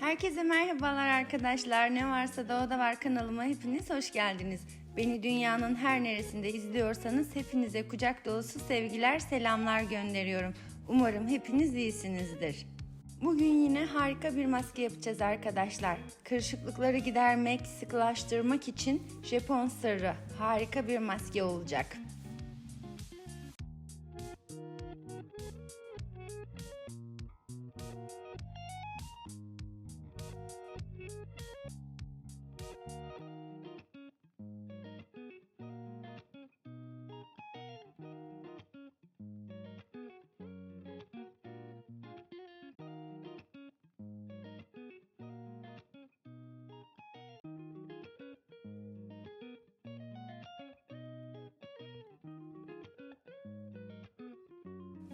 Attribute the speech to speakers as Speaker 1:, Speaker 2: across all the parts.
Speaker 1: Herkese merhabalar arkadaşlar. Ne varsa da o da var kanalıma hepiniz hoş geldiniz. Beni dünyanın her neresinde izliyorsanız hepinize kucak dolusu sevgiler, selamlar gönderiyorum. Umarım hepiniz iyisinizdir. Bugün yine harika bir maske yapacağız arkadaşlar. Kırışıklıkları gidermek, sıkılaştırmak için Japon sırrı harika bir maske olacak.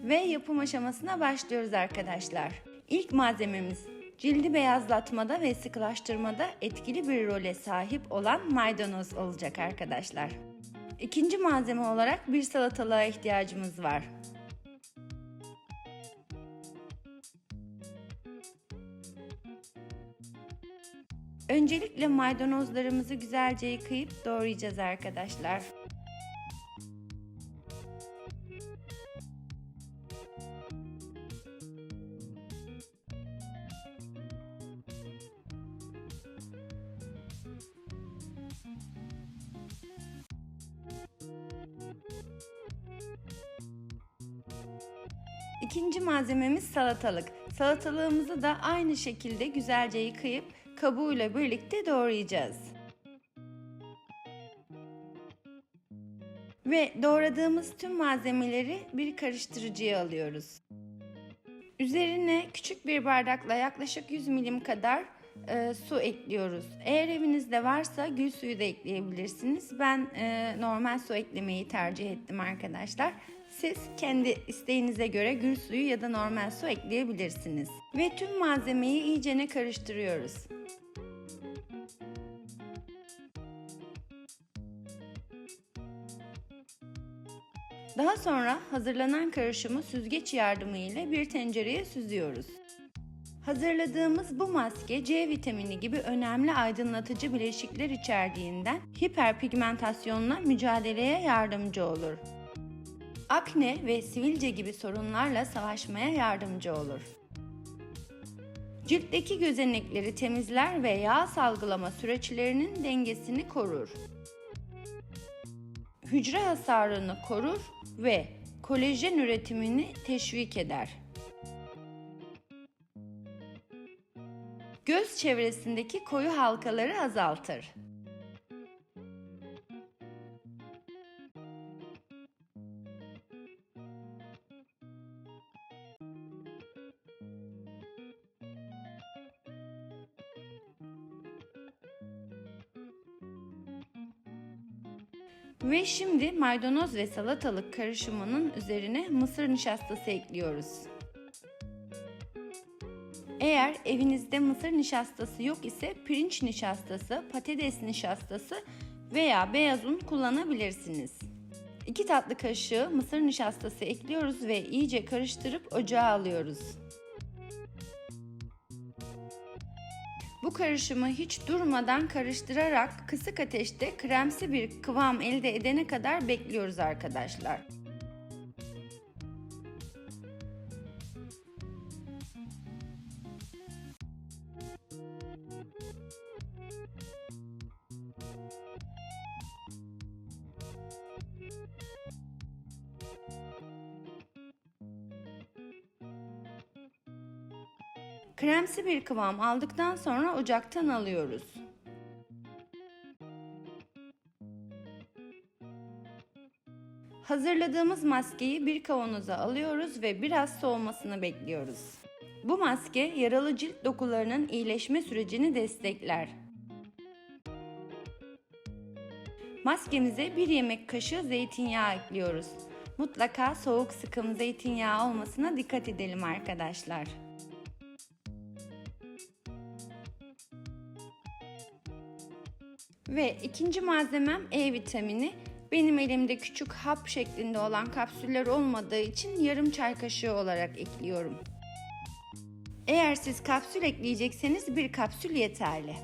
Speaker 1: Ve yapım aşamasına başlıyoruz arkadaşlar. İlk malzememiz cildi beyazlatmada ve sıkılaştırmada etkili bir role sahip olan maydanoz olacak arkadaşlar. İkinci malzeme olarak bir salatalığa ihtiyacımız var. Öncelikle maydanozlarımızı güzelce yıkayıp doğrayacağız arkadaşlar. İkinci malzememiz salatalık. Salatalığımızı da aynı şekilde güzelce yıkayıp kabuğuyla birlikte doğrayacağız. Ve doğradığımız tüm malzemeleri bir karıştırıcıya alıyoruz. Üzerine küçük bir bardakla yaklaşık 100 milim kadar e, su ekliyoruz. Eğer evinizde varsa gül suyu da ekleyebilirsiniz. Ben e, normal su eklemeyi tercih ettim arkadaşlar. Siz kendi isteğinize göre gül suyu ya da normal su ekleyebilirsiniz. Ve tüm malzemeyi iyicene karıştırıyoruz. Daha sonra hazırlanan karışımı süzgeç yardımıyla bir tencereye süzüyoruz. Hazırladığımız bu maske C vitamini gibi önemli aydınlatıcı bileşikler içerdiğinden hiperpigmentasyonla mücadeleye yardımcı olur. Akne ve sivilce gibi sorunlarla savaşmaya yardımcı olur. Ciltteki gözenekleri temizler ve yağ salgılama süreçlerinin dengesini korur. Hücre hasarını korur ve kolajen üretimini teşvik eder. Göz çevresindeki koyu halkaları azaltır. Ve şimdi maydanoz ve salatalık karışımının üzerine mısır nişastası ekliyoruz. Eğer evinizde mısır nişastası yok ise pirinç nişastası, patates nişastası veya beyaz un kullanabilirsiniz. 2 tatlı kaşığı mısır nişastası ekliyoruz ve iyice karıştırıp ocağa alıyoruz. Bu karışımı hiç durmadan karıştırarak kısık ateşte kremsi bir kıvam elde edene kadar bekliyoruz arkadaşlar. Kremsi bir kıvam aldıktan sonra ocaktan alıyoruz. Hazırladığımız maskeyi bir kavanoza alıyoruz ve biraz soğumasını bekliyoruz. Bu maske yaralı cilt dokularının iyileşme sürecini destekler. Maskemize bir yemek kaşığı zeytinyağı ekliyoruz. Mutlaka soğuk sıkım zeytinyağı olmasına dikkat edelim arkadaşlar. Ve ikinci malzemem E vitamini. Benim elimde küçük hap şeklinde olan kapsüller olmadığı için yarım çay kaşığı olarak ekliyorum. Eğer siz kapsül ekleyecekseniz bir kapsül yeterli.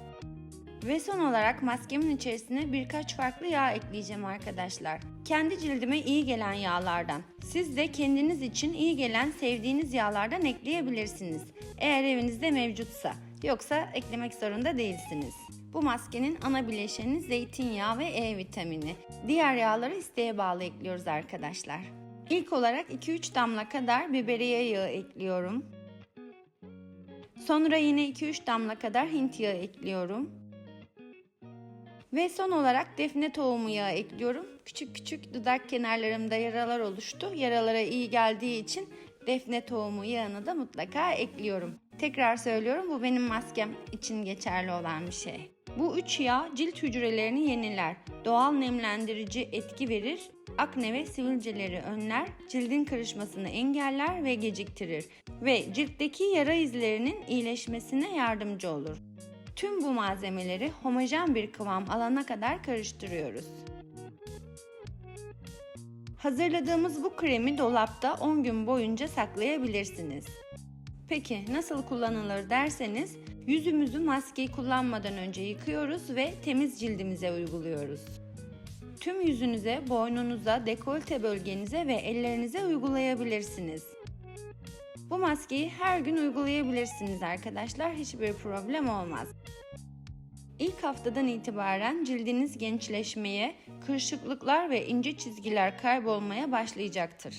Speaker 1: Ve son olarak maskemin içerisine birkaç farklı yağ ekleyeceğim arkadaşlar. Kendi cildime iyi gelen yağlardan. Siz de kendiniz için iyi gelen sevdiğiniz yağlardan ekleyebilirsiniz. Eğer evinizde mevcutsa. Yoksa eklemek zorunda değilsiniz. Bu maskenin ana bileşeni zeytinyağı ve E vitamini. Diğer yağları isteğe bağlı ekliyoruz arkadaşlar. İlk olarak 2-3 damla kadar biberiye yağı ekliyorum. Sonra yine 2-3 damla kadar hint yağı ekliyorum. Ve son olarak defne tohumu yağı ekliyorum. Küçük küçük dudak kenarlarımda yaralar oluştu. Yaralara iyi geldiği için defne tohumu yağını da mutlaka ekliyorum. Tekrar söylüyorum bu benim maskem için geçerli olan bir şey. Bu üç yağ cilt hücrelerini yeniler, doğal nemlendirici etki verir, akne ve sivilceleri önler, cildin kırışmasını engeller ve geciktirir ve ciltteki yara izlerinin iyileşmesine yardımcı olur. Tüm bu malzemeleri homojen bir kıvam alana kadar karıştırıyoruz. Hazırladığımız bu kremi dolapta 10 gün boyunca saklayabilirsiniz. Peki nasıl kullanılır derseniz yüzümüzü maskeyi kullanmadan önce yıkıyoruz ve temiz cildimize uyguluyoruz. Tüm yüzünüze, boynunuza, dekolte bölgenize ve ellerinize uygulayabilirsiniz. Bu maskeyi her gün uygulayabilirsiniz arkadaşlar. Hiçbir problem olmaz. İlk haftadan itibaren cildiniz gençleşmeye, kırışıklıklar ve ince çizgiler kaybolmaya başlayacaktır.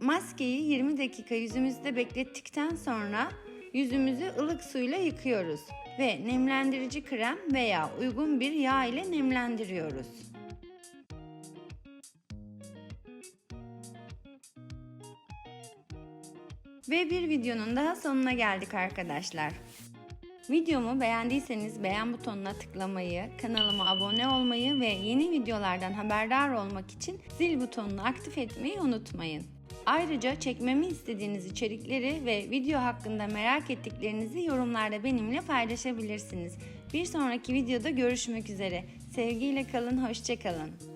Speaker 1: Maskeyi 20 dakika yüzümüzde beklettikten sonra yüzümüzü ılık suyla yıkıyoruz ve nemlendirici krem veya uygun bir yağ ile nemlendiriyoruz. Ve bir videonun daha sonuna geldik arkadaşlar. Videomu beğendiyseniz beğen butonuna tıklamayı, kanalıma abone olmayı ve yeni videolardan haberdar olmak için zil butonunu aktif etmeyi unutmayın. Ayrıca çekmemi istediğiniz içerikleri ve video hakkında merak ettiklerinizi yorumlarda benimle paylaşabilirsiniz. Bir sonraki videoda görüşmek üzere. Sevgiyle kalın, hoşçakalın.